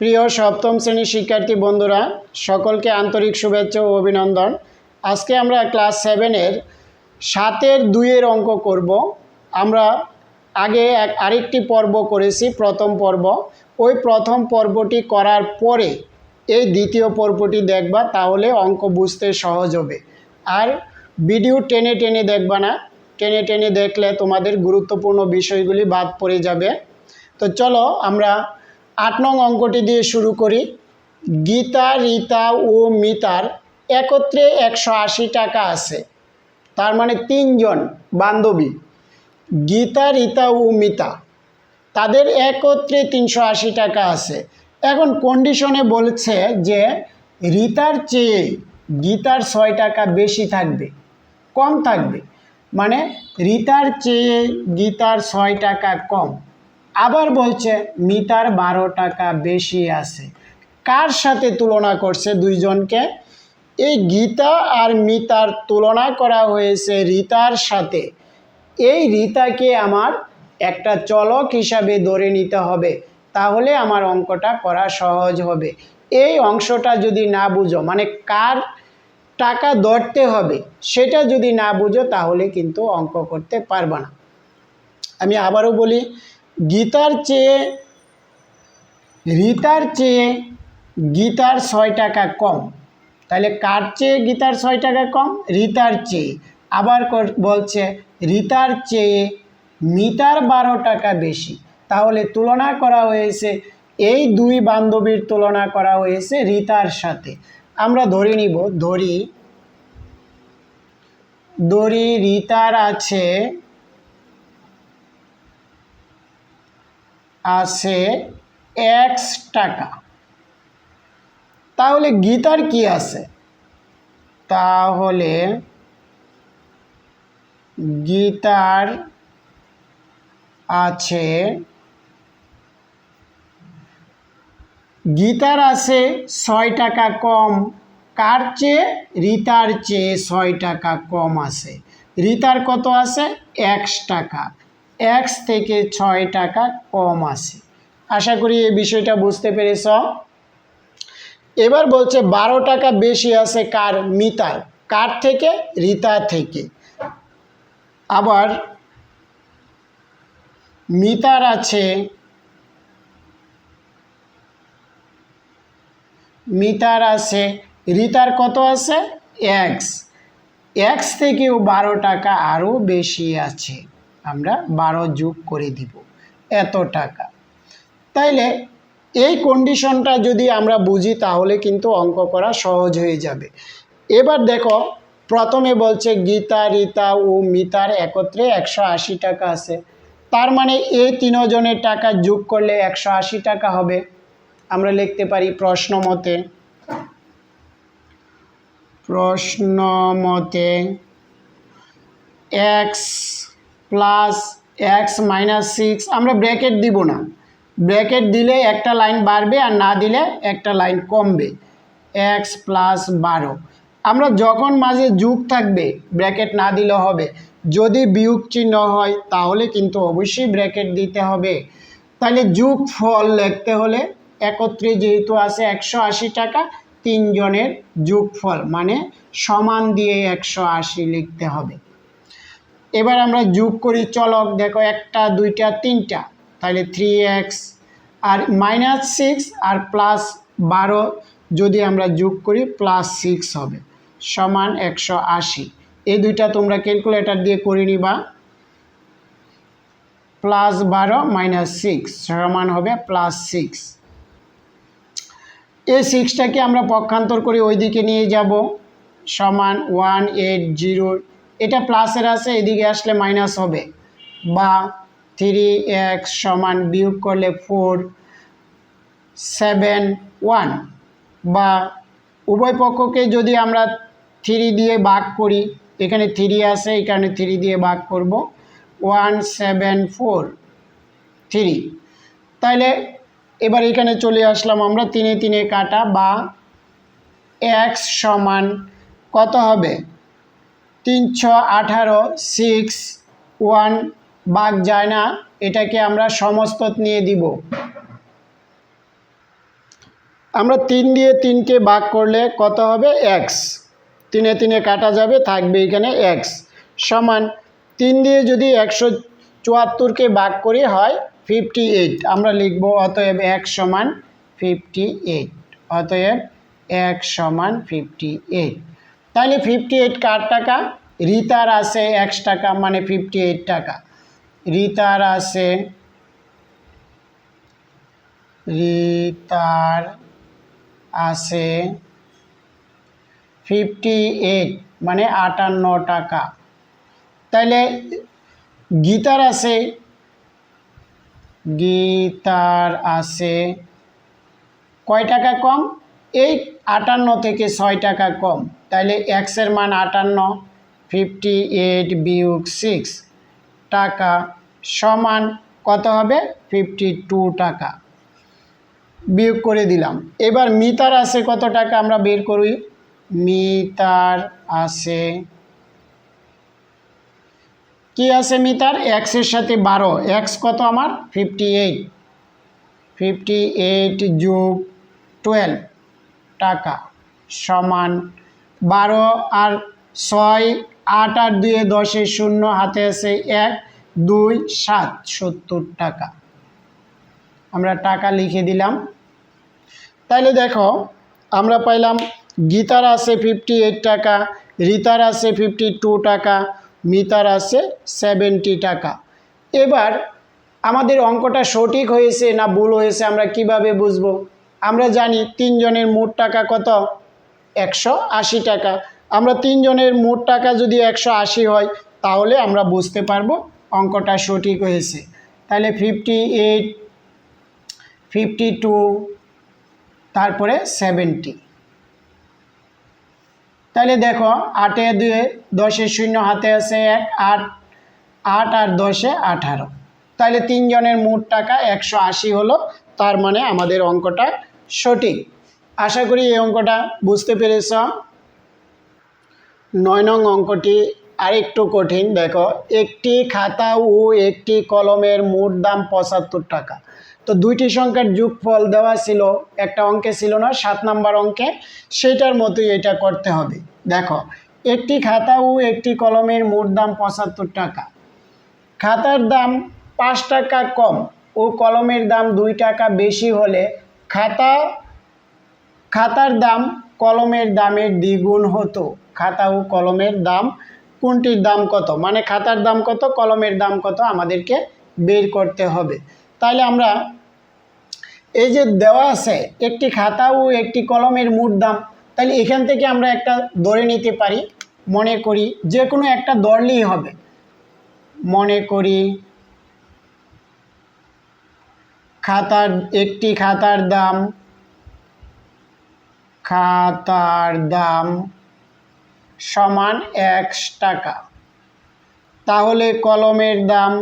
প্রিয় সপ্তম শ্রেণির শিক্ষার্থী বন্ধুরা, সকলকে আন্তরিক শুভেচ্ছা ও অভিনন্দন। আজকে আমরা ক্লাস সেভেনের সাতের দুইয়ের অঙ্ক করব। আমরা আগে এক আরেকটি পর্ব করেছি, প্রথম পর্ব। ওই প্রথম পর্বটি করার পরে এই দ্বিতীয় পর্বটি দেখবা, তাহলে অঙ্ক বুঝতে সহজ হবে। আর ভিডিও টেনে টেনে দেখবা না। টেনে টেনে দেখলে তোমাদের গুরুত্বপূর্ণ বিষয়গুলি বাদ পড়ে যাবে। তো চলো আমরা আট নং অঙ্কটি দিয়ে শুরু করি। গীতা, রীতা ও মিতার একত্রে একশো আশি টাকা আছে। তার মানে তিনজন বান্ধবী। গীতা, রীতা ও মিতা, তাদের একত্রে তিনশো আশি টাকা আছে। এখন কন্ডিশনে বলছে যে রীতার চেয়ে গীতার ছয় টাকা বেশি থাকবে, কম থাকবে। মানে রীতার চেয়ে গীতার ছয় টাকা কম। আবার বলছে, মিতার বারো টাকা বেশি আছে। কার সাথে তুলনা করছে দুইজনকে? এই গীতা আর মিতার তুলনা করা হয়েছে রীতার সাথে। এই রীতাকে আমার একটা চলক হিসাবে ধরে নিতে হবে। তাহলে আমার অঙ্কটা করা সহজ হবে। এই অংশটা যদি না বুঝো মানে কার টাকা ধরতে হবে। সেটা যদি না বুঝো, তাহলে কিন্তু অঙ্ক করতে পারবা না। আমি আবারও বলি, গীতার চেয়ে, রীতার চেয়ে গীতার ছয় টাকা কম। তাহলে কার চেয়ে গীতার ছয় টাকা কম? রীতার চেয়ে। আবার বলছে, রীতার চেয়ে মিতার বারো টাকা বেশি। তাহলে তুলনা করা হয়েছে, এই দুই বান্ধবীর তুলনা করা হয়েছে রীতার সাথে। আমরা ধরে নিব, ধরি। ধরি, রিতার আছে আছে এক্স টাকা। তাহলে গীতার কি আছে? তাহলে গীতার আছে গীতার আছে ছয় টাকা কম, কার চেয়ে? রীতার চেয়ে ছয় টাকা কম আছে। রিতার কত আছে? একশ টাকা। এক্স থেকে ছয় টাকা কম আছে। আশা করি এই বিষয়টা বুঝতে পেরেছ। এবার বলছে, বারো টাকা বেশি আছে কার? মিতার। কার থেকে? রীতা থেকে। আবার মিতার আছে মিতার আছে। রিতার কত আছে? এক্স এক্স থেকেও বারো টাকা আরও বেশি আছে। আমরা বারো যোগ করে দিব। এত টাকা। তাইলে এই কন্ডিশনটা যদি আমরা বুঝি, তাহলে কিন্তু অঙ্ক করা সহজ হয়ে যাবে। এবার দেখো, প্রথমে বলছে গীতা, রীতা ও মিতার একত্রে একশো আশি টাকা আছে। তার মানে এই তিনজনের টাকা যোগ করলে একশো আশি টাকা হবে। আমরা লিখতে পারি প্রশ্ন মতে। প্রশ্ন মতে x plus x minus six আমরা ব্র্যাকেট দিব না। ব্র্যাকেট দিলে একটা লাইন বাড়বে আর না দিলে একটা লাইন কমবে। এক্স প্লাস বারো। আমরা যখন মাঝে যুগ থাকবে, ব্র্যাকেট না দিলে হবে। যদি বিয়োগ চিহ্ন হয়, তাহলে কিন্তু অবশ্যই ব্র্যাকেট দিতে হবে। তাহলে যুগ ফল লিখতে হলে একত্রে যেহেতু আছে একশো আশি টাকা, তিনজনের যোগফল মানে সমান দিয়ে একশো আশি লিখতে হবে। এবার আমরা যোগ করি চলক, দেখো একটা, দুইটা, তিনটা, তাহলে থ্রি এক্স আর মাইনাস সিক্স আর প্লাস বারো যদি আমরা যোগ করি প্লাস সিক্স হবে, সমান একশো আশি। এই দুইটা তোমরা ক্যালকুলেটার দিয়ে করে নিবা। প্লাস বারো মাইনাস সিক্স সমান হবে প্লাস সিক্স এই সিক্সটাকে আমরা পক্ষান্তর করে ওই দিকে নিয়ে যাব। সমান ওয়ান এইট জিরো, এটা প্লাসের আছে, এদিকে আসলে মাইনাস হবে। বা থ্রি এক্স সমান বিয়োগ করলে ফোর, সেভেন, ওয়ান। বা উভয় পক্ষকে যদি আমরা থ্রি দিয়ে ভাগ করি, এখানে থ্রি আছে, এখানে থ্রি দিয়ে ভাগ করব। One, seven, four, three. তাইলে এবার এখানে চলে আসলাম আমরা তিনে তিনে কাটা বা এক্স সমান কত হবে? তিনশো আঠারো, সিক্স, ওয়ান বাঘ যায় না, এটাকে আমরা সমস্ত নিয়ে দিব। আমরা তিন দিয়ে তিনকে ভাগ করলে কত হবে? এক্স। তিনে তিনে কাটা যাবে, থাকবে এখানে এক্স। সমান তিন দিয়ে যদি একশো চুয়াত্তরকে ভাগ করি হয় ফিফটি এইট আমরা লিখব অতএব এক সমান ফিফটি এইট অতএব এক সমান ফিফটি এইট তাহলে ফিফটি এইট কার টাকা? রিতার আছে একশ টাকা মানে ফিফটি এইট টাকা। রিতার আছে রিতার আছে ফিফটি এইট মানে আটান্ন টাকা। তাইলে গীতার আছে গীতার আছে। কয় টাকা কম? এই আটান্ন থেকে ছয় টাকা কম। তাইলে এক্সের মান আটান্ন, ফিফটি এইট বিয়োগ সিক্স। টাকা সমান কত হবে? ফিফটি টু টাকা। বিয়োগ করে দিলাম। এবার মিতার আছে কত টাকা আমরা বের করি? মিতার আছে কি আছে মিতার এক্সের সাথে বারো। এক্স কত আমার? ফিফটি এইট ফিফটি এইট যোগ টুয়েলভ টাকা সমান বারো আর ছয়, আট আর দুয়ে দশে শূন্য, হাতে আছে এক, দুই, সাত, সত্তর টাকা। আমরা টাকা লিখে দিলাম। তাইলে দেখো, আমরা পাইলাম গীতার আছে ফিফটি এইট টাকা, রিতার আছে ফিফটি টু টাকা মিতার আছে সেভেন্টি টাকা। এবার আমাদের অঙ্কটা সঠিক হয়েছে না ভুল হয়েছে আমরা কীভাবে বুঝব? আমরা জানি তিনজনের মোট টাকা কত? একশো আশি টাকা। আমরা তিনজনের মোট টাকা যদি একশো আশি হয়, তাহলে আমরা বুঝতে পারব অঙ্কটা সঠিক হয়েছে। তাহলে ফিফটি এইট ফিফটি টু তারপরে সেভেন্টি তাহলে দেখো আটে দুয়ে দশে শূন্য, হাতে আছে এক, আট আট আর দশে আঠারো। তাহলে তিনজনের মোট টাকা একশো আশি হলো, তার মানে আমাদের অঙ্কটা সঠিক। আশা করি এই অঙ্কটা বুঝতে পেরেছ। নয় নং অঙ্কটি আরেকটু কঠিন, দেখো, একটি খাতা ও একটি কলমের মোট দাম পঁচাত্তর টাকা। তো দুইটি সংখ্যার যোগফল দেওয়া ছিল, একটা অঙ্কে ছিল না, সাত নাম্বার অঙ্কে সেটার মতোই এটা করতে হবে। দেখো, একটি খাতা ও একটি কলমের মোট দাম পঁচাত্তর টাকা। খাতার দাম পাঁচ টাকা কম ও কলমের দাম দুই টাকা বেশি হলে খাতা, খাতার দাম কলমের দামের দ্বিগুণ হতো। খাতা ও কলমের দাম, কোনটির দাম কত? মানে খাতার দাম কত, কলমের দাম কত আমাদেরকে বের করতে হবে। তাহলে আমরা এই যে দেওয়া আছে, একটি খাতা ও একটি কলমের মোট দাম, তাহলে এখান থেকে আমরা একটা ধরে নিতে পারি, মনে করি যে কোনো একটা ধরলেই হবে। মনে করি খাতার, একটি খাতার দাম খাতার দাম সমান একশ টাকা। তাহলে কলমের দাম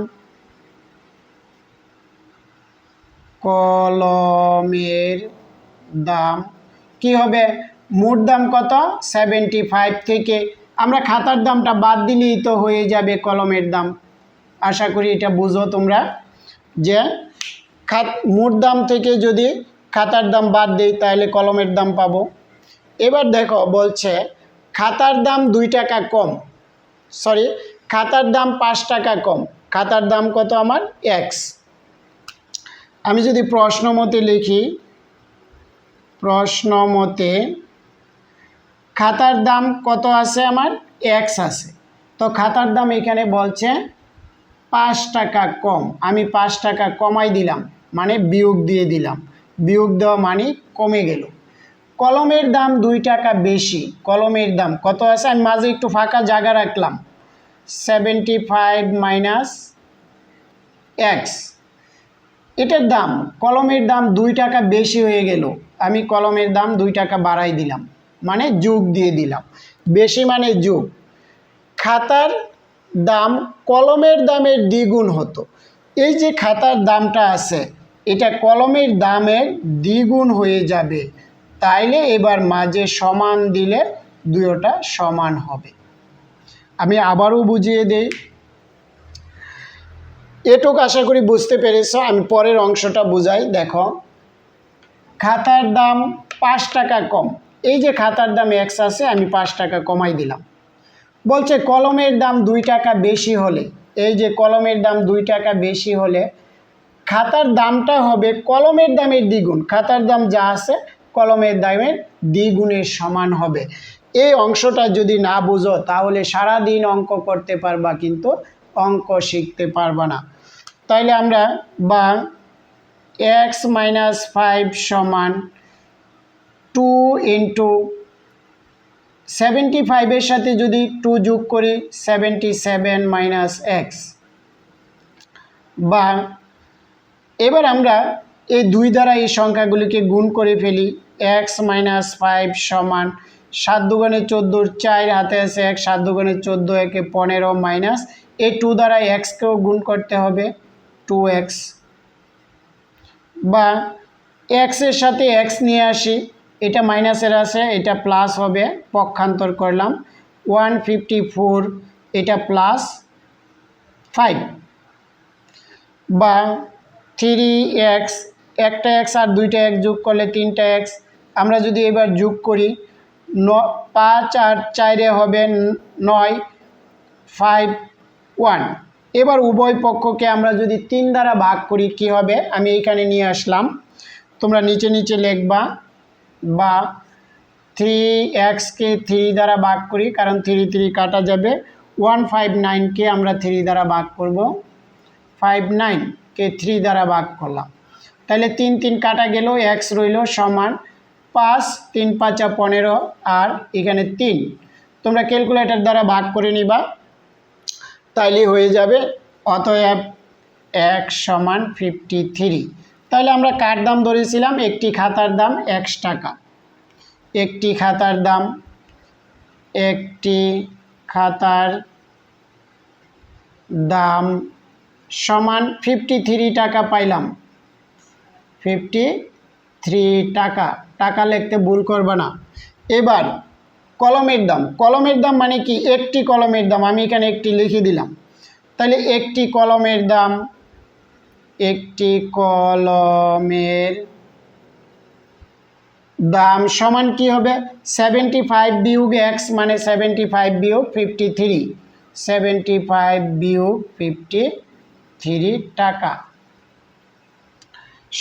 কলমের দাম কি হবে? মোট দাম কত? সেভেন্টি ফাইভ থেকে। আমরা খাতার দামটা বাদ দিলেই তো হয়ে যাবে কলমের দাম। আশা করি এটা বুঝো তোমরা যে খাত, মোট দাম থেকে যদি খাতার দাম বাদ দিই তাহলে কলমের দাম পাবো। এবার দেখো বলছে, খাতার দাম দুই টাকা কম। সরি খাতার দাম পাঁচ টাকা কম। খাতার দাম কত আমার? এক্স আমি যদি প্রশ্ন মতে লিখি, প্রশ্ন মতে খাতার দাম কত আছে আমার? এক্স আছে। তো খাতার দাম এখানে বলছে পাঁচ টাকা কম। আমি পাঁচ টাকা কমাই দিলাম মানে বিয়োগ দিয়ে দিলাম। বিয়োগ দেওয়া মানে কমে গেল। কলমের দাম দুই টাকা বেশি। কলমের দাম কত আছে? আমি মাঝে একটু ফাঁকা জায়গা রাখলাম। সেভেন্টি ফাইভ মাইনাস এক্স এটার দাম, কলমের দাম দুই টাকা বেশি হয়ে গেল। আমি কলমের দাম দুই টাকা বাড়াই দিলাম মানে যোগ দিয়ে দিলাম। বেশি মানে যোগ। খাতার দাম কলমের দামের দ্বিগুণ হতো। এই যে খাতার দামটা আছে, এটা কলমের দামের দ্বিগুণ হয়ে যাবে। তাইলে এবার মাঝে সমান দিলে দুয়োটা সমান হবে। আমি আবারও বুঝিয়ে দেই এটুক আশা করি বুঝতে পেরেছ। আমি পরের অংশটা বুঝাই, দেখো। খাতার দাম পাঁচ টাকা কম। এই যে খাতার দাম এক্স আছে, আমি পাঁচ টাকা কমাই দিলাম। বলছে, কলমের দাম দুই টাকা বেশি হলে, এই যে কলমের দাম দুই টাকা বেশি হলে, খাতার দামটা হবে কলমের দামের দ্বিগুণ। খাতার দাম যা আছে, কলমের দামের দ্বিগুণের সমান হবে। এই অংশটা যদি না বুঝো, তাহলে সারা দিন অঙ্ক করতে পারবা, কিন্তু অঙ্ক শিখতে পারবা না। তাইলে আমরা বা এক্স মাইনাস ফাইভ সমান টু ইন্টু সেভেন্টি ফাইভের সাথে যদি টু যোগ করি, সেভেন্টি সেভেন মাইনাস এক্স। বা এবার আমরা এই দুই দ্বারা এই সংখ্যাগুলিকে গুণ করে ফেলি। এক্স মাইনাস ফাইভ সমান সাত দুগুণে চোদ্দোর চার হাতে আছে এক, সাত দুগুণে চোদ্দ, একে পনেরো মাইনাস এই টু দ্বারা এক্সকেও গুণ করতে হবে। টু এক্স বা এক্সের সাথে এক্স নিয়ে আসি, এটা মাইনাসের আছে, এটা প্লাস হবে, পক্ষান্তর করলাম ওয়ান ফিফটি ফোর এটা প্লাস ফাইভ বা থ্রি এক্স একটা এক্স আর দুইটা এক্স যোগ করলে তিনটা এক্স আমরা যদি এবার যোগ করি, ন, পাঁচ আর চারে হবে নয় ফাইভ ওয়ান এবার উভয় পক্ষকে আমরা যদি তিন দ্বারা ভাগ করি, কি হবে? আমি এইখানে নিয়ে আসলাম। তোমরা নিচে নিচে লিখবা বা থ্রি এক্সকে থ্রি দ্বারা ভাগ করি, কারণ থ্রি থ্রি কাটা যাবে। ওয়ান ফাইভ নাইনকে আমরা থ্রি দ্বারা ভাগ করব। ফাইভ নাইনকে থ্রি দ্বারা ভাগ করলাম। তাহলে তিন তিন কাটা গেল এক্স রইল সমান পাঁচ, তিন পাঁচা পনেরো, আর এখানে তিন। তোমরা ক্যালকুলেটর দ্বারা ভাগ করে নিবা। তাইলে হয়ে যাবে অতএব এক সমান ফিফটি থ্রি তাহলে আমরা কার দাম ধরেছিলাম? একটি খাতার দাম একশ টাকা। একটি খাতার দাম, একটি খাতার দাম সমান ফিফটি থ্রি টাকা পাইলাম। ফিফটি থ্রি টাকা। টাকা লিখতে ভুল করবে না। এবার কলমের দাম। কলমের দাম মানে কি? একটি কলমের দাম। আমি এখানে একটি লিখে দিলাম। তাহলে একটি কলমের দাম, একটি কলমের দাম সমান কি হবে? সেভেন্টি ফাইভ বিয়োগ এক্স মানে সেভেন্টি ফাইভ বিয়োগ ফিফটি থ্রি সেভেন্টি ফাইভ বিয়োগ ফিফটি থ্রি টাকা।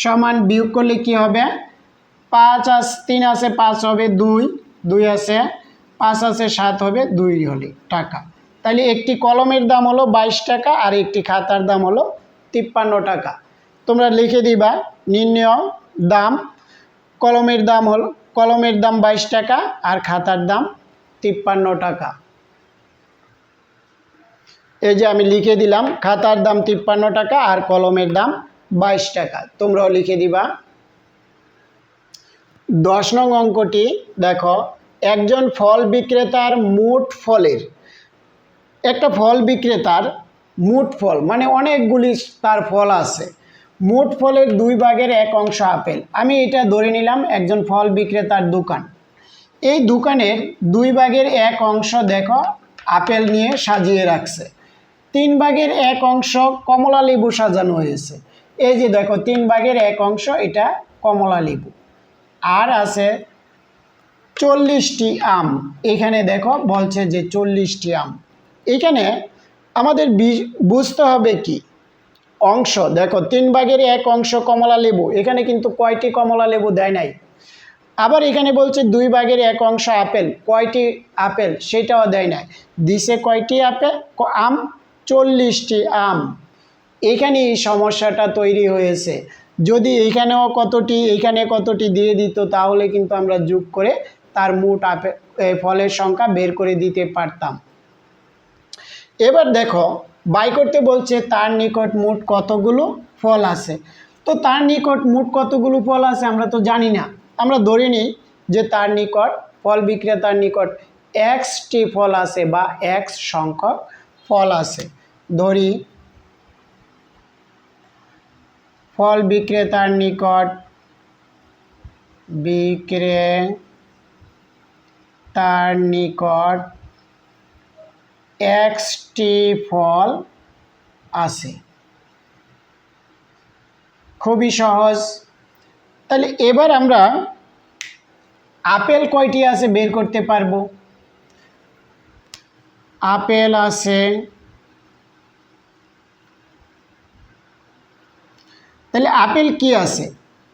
সমান বিয়োগ করলে কি হবে? পাঁচ আস তিন আছে, পাঁচ হবে দুই। দুই আছে পাঁচ আছে, সাত হবে, দুই হলে টাকা। তাহলে একটি কলমের দাম হলো বাইশ টাকা আর একটি খাতার দাম হলো তিপ্পান্ন টাকা। তোমরা লিখে দিবা, নির্ণয়, দাম, কলমের দাম হলো, কলমের দাম বাইশ টাকা আর খাতার দাম তিপ্পান্ন টাকা। এই যে আমি লিখে দিলাম, খাতার দাম তিপ্পান্ন টাকা আর কলমের দাম বাইশ টাকা। তোমরাও লিখে দিবা। দশ নং অঙ্কটি দেখো একজন ফল বিক্রেতার মোট ফলের, একটা ফল বিক্রেতার মোট ফল মানে অনেকগুলি তার ফল আছে। মোট ফলের দুই ভাগের এক অংশ আপেল। আমি এটা ধরে নিলাম, একজন ফল বিক্রেতার দোকান। এই দোকানের দুই ভাগের এক অংশ দেখো, আপেল নিয়ে সাজিয়ে রাখছে। তিন ভাগের এক অংশ কমলা লেবু সাজানো হয়েছে। এই যে দেখো, তিন ভাগের এক অংশ এটা কমলা লেবু। আর আছে চল্লিশটি আম। এখানে দেখো, বলছে যে চল্লিশটি আম। এখানে আমাদের বুঝতে হবে কি? অংশ, দেখো, তিন ভাগের এক অংশ কমলা লেবু। এখানে কিন্তু কয়টি কমলা লেবু দেয় নাই? আবার এখানে বলছে দুই ভাগের এক অংশ আপেল। কয়টি আপেল? সেটাও দেয় নাই। দিছে কয়টি আপেল আম? চল্লিশটি আম। এখানে এই সমস্যাটা তৈরি হয়েছে। যদি এইখানেও কতটি এইখানে কতটি দিয়ে দিত, তাহলে কিন্তু আমরা যোগ করে তার মোট ফলের সংখ্যা বের করে দিতে পারতাম। এবার দেখো, বাই করতে বলছে তার নিকট মোট কতগুলো ফল আছে। তো তার নিকট মোট কতগুলো ফল আছে আমরা তো জানি না। আমরা ধরে নিই যে তার নিকট, ফল বিক্রেতার নিকট এক্সটি ফল আছে বা এক্স সংখ্যক ফল আছে। ধরি, ফল বিক্রেতার নিকট বিক্রেতার নিকট এক্সটি ফল আছে। খুবই সহজ। তাহলে এবার আমরা আপেল কয়টি আছে বের করতে পারব? আপেল আছে। তাহলে আপেল কি আছে?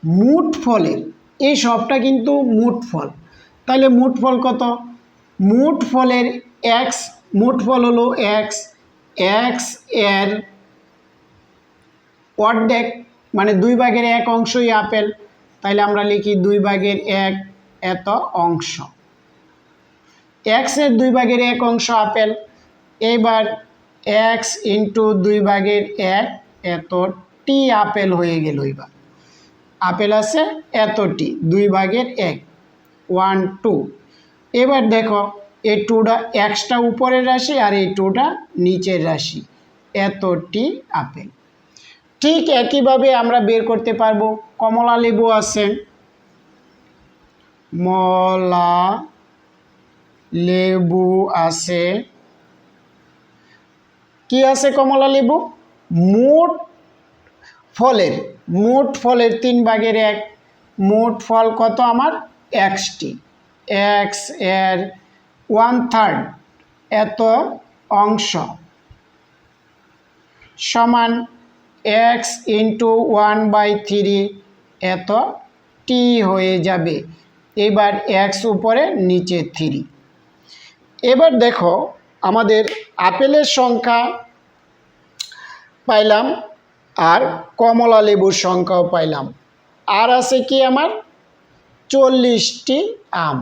মুট ফলের। এই সবটা কিন্তু মুট ফল। তাহলে মুট ফল কত? মুট ফলের এক্স মুট ফল হলো এক্স এক্সের অর্ধেক মানে দুই ভাগের এক অংশই আপেল। তাহলে আমরা লিখি দুই ভাগের এক এত অংশ। এক্সের দুই ভাগের এক অংশ আপেল। এবার এক্স ইন্টু দুই ভাগের এক এতটি আপেল হয়ে গেল এবার। আপেল আছে এতটি দুই ভাগের এক। One two. এবার দেখো এই টুটা এক্সটা উপরের রাশি আর এই টুটা নিচের রাশি। এতটি আপেল। ঠিক একইভাবে আমরা বের করতে পারব, কমলা লেবু আছে। মলা লেবু আছে। কি আছে কমলা লেবু? মোট ফলের মোট ফলের তিন ভাগের এক। মোট ফল কত আমার? এক্সটি, এক্সের ওয়ান থার্ড এত অংশ। সমান x into one by three এত টি হয়ে যাবে। এবার এক্স উপরে, নিচে থ্রি। এবার দেখো, আমাদের আপেলের সংখ্যা পাইলাম আর কমলা লেবুর সংখ্যাও পাইলাম। আর আছে কি আমার? চল্লিশটি আম।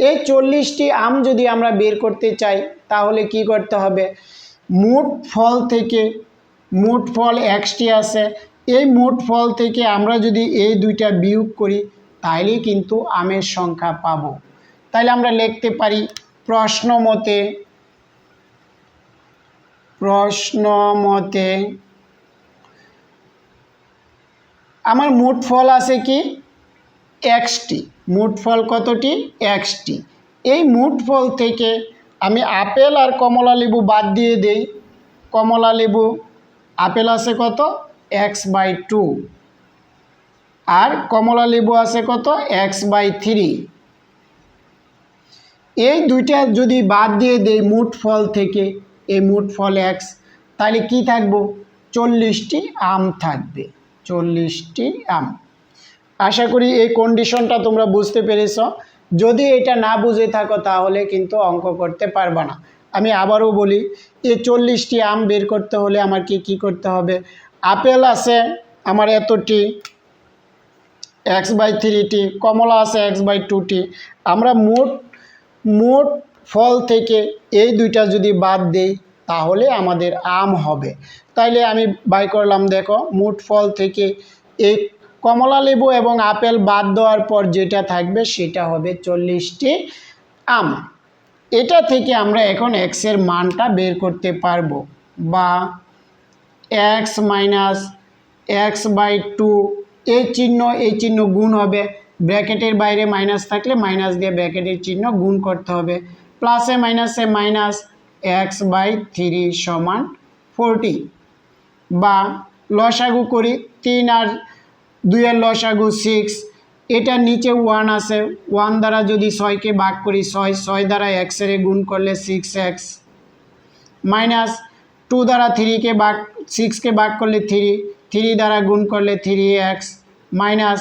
এই চল্লিশটি আম যদি আমরা বের করতে চাই, তাহলে কি করতে হবে? মোট ফল থেকে মোট ফল এক্সটি আছে। এই মোট ফল থেকে আমরা যদি এই দুইটা বিয়োগ করি, তাইলেই কিন্তু আমের সংখ্যা পাব। তাইলে আমরা লিখতে পারি, প্রশ্ন মতে প্রশ্ন মতে, আমার মোট ফল আছে কি? এক্সটি, মোট ফল কতটি? এক্সটি। এই মোট ফল থেকে আমি আপেল আর কমলা লেবু বাদ দিয়ে দেই। কমলা লেবু, আপেল আছে কত? X by two. আর কমলা লেবু আছে কত? X by three. এই দুইটা যদি বাদ দিয়ে দেই মোট ফল থেকে, এই মোট ফল এক্স, তাহলে কি থাকব? চল্লিশটি আম থাকবে। চল্লিশটি আম। আশা করি এই কন্ডিশনটা তোমরা বুঝতে পেরেছ। যদি এটা না বুঝে থাকো তাহলে কিন্তু অঙ্ক করতে পারবে না। আমি আবারও বলি, এই চল্লিশটি আম বের করতে হলে আমার কি কি করতে হবে? আপেল আছে আমার এতটি এক্স বাই থ্রিটি কমলা আছে এক্স বাই টুটি আমরা মোট মোট ফল থেকে এই দুইটা যদি বাদ দেই, তাহলে আমাদের আম হবে। তাইলে আমি বাই করলাম, দেখো, মোট ফল থেকে এই কমলা লেবু এবং আপেল বাদ দেওয়ার পর যেটা থাকবে সেটা হবে চল্লিশটি আম। এটা থেকে আমরা এখন এক্সের মানটা বের করতে পারব বা x minus x by two এই চিহ্ন এই চিহ্ন গুণ হবে। ব্র্যাকেটের বাইরে মাইনাস থাকলে মাইনাস দিয়ে ব্র্যাকেটের চিহ্ন গুণ করতে হবে। প্লাসে মাইনাসে মাইনাস এক্স বাই থ্রি সমান ফোরটি বা লসাগু করি, তিন আর দুইয়ের লসাগু সিক্স এটার নিচে ওয়ান আছে। ওয়ান দ্বারা যদি ছয়কে ভাগ করি ছয় ছয় দ্বারা এক্সের গুণ করলে সিক্স এক্স মাইনাস টু দ্বারা থ্রিকে ভাগ সিক্সকে ভাগ করলে থ্রি থ্রি দ্বারা গুণ করলে থ্রি এক্স মাইনাস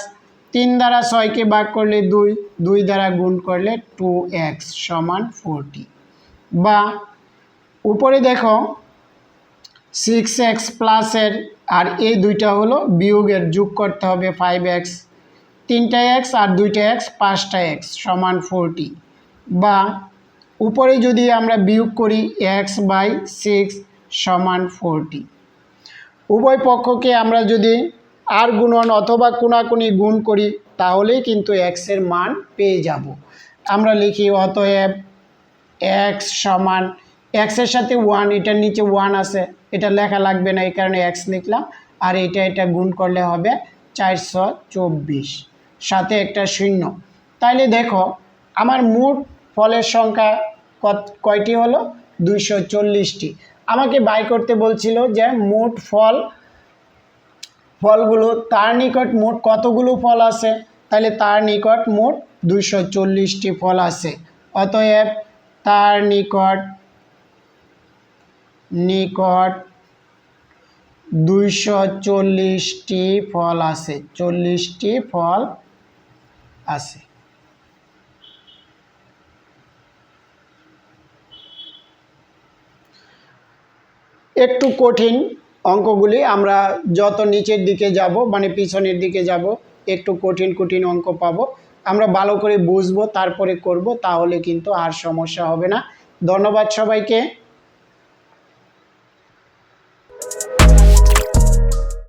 তিন দ্বারা ছয়কে ভাগ করলে দুই দুই দ্বারা গুণ করলে টু এক্স সমান ফোরটি বা উপরে দেখো সিক্স এক্স প্লাসের আর এই দুইটা হলো বিয়োগের যোগ করতে হবে ফাইভ এক্স তিনটা এক্স আর দুইটা এক্স পাঁচটা এক্স সমান ফোরটি বা উপরে যদি আমরা বিয়োগ করি এক্স বাই সিক্স সমান ফোরটি উভয় পক্ষকে আমরা যদি আর গুণন অথবা কোনাকুনি গুণ করি, তাহলেই কিন্তু এক্সের মান পেয়ে যাব। আমরা লিখি অতএব এক্স সমান এক্সের সাথে ওয়ান এটার নিচে ওয়ান আছে। এটা লেখা লাগবে না, এই কারণে এক্স লিখলাম। আর এটা এটা গুণ করলে হবে চারশো চব্বিশ। সাথে একটা শূন্য। তাইলে দেখো, আমার মোট ফলের সংখ্যা কত, কয়টি হলো? দুইশো চল্লিশটি। আমাকে বাই করতে বলছিল যে মোট ফল, ফলগুলো, তার নিকট মোট কতগুলো ফল আছে? তাহলে তার নিকট মোট দুইশো চল্লিশটি ফল আছে। অতএব তার নিকট নিকট দুইশো চল্লিশটি ফল আছে। চল্লিশটি ফল আছে। একটু কঠিন অঙ্কগুলি, আমরা যত নিচের দিকে যাব মানে পিছনের দিকে যাব, একটু কঠিন কঠিন অঙ্ক পাবো। আমরা ভালো করে বুঝব, তারপরে করব, তাহলে কিন্তু আর সমস্যা হবে না। ধন্যবাদ সবাইকে।